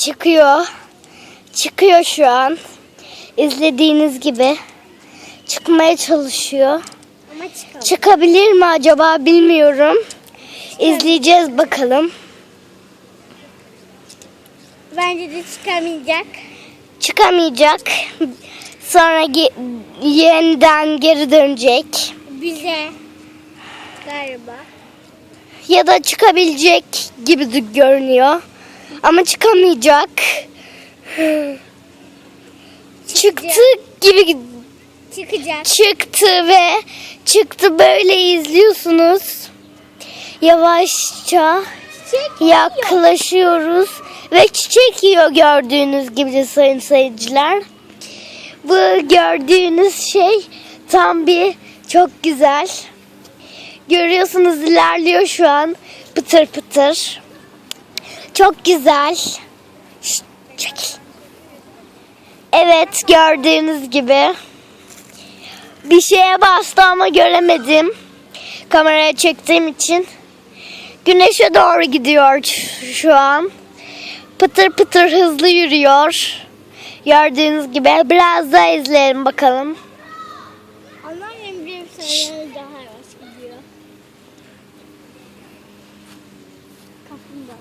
çıkıyor. Çıkıyor şu an. İzlediğiniz gibi. Çıkmaya çalışıyor. Ama çıkalım. Çıkabilir mi acaba bilmiyorum. İzleyeceğiz bakalım. Bence de çıkamayacak. Çıkamayacak. Sonra ge- yeniden geri dönecek. Bize galiba. Ya da çıkabilecek gibi görünüyor. Ama çıkamayacak. Çıktı gibi Çıkacak. çıktı ve çıktı böyle izliyorsunuz. Yavaşça Çiçek yaklaşıyoruz ve çiçek yiyor gördüğünüz gibi sayın seyirciler. Bu gördüğünüz şey tam bir çok güzel. Görüyorsunuz ilerliyor şu an pıtır pıtır. Çok güzel. Şşt, çekil. Evet gördüğünüz gibi. Bir şeye bastı ama göremedim. Kameraya çektiğim için. Güneşe doğru gidiyor şu an. Pıtır pıtır hızlı yürüyor. Gördüğünüz gibi biraz daha izleyelim bakalım. Anneannem benim sayıları daha yavaş gidiyor. Kaplumbağa.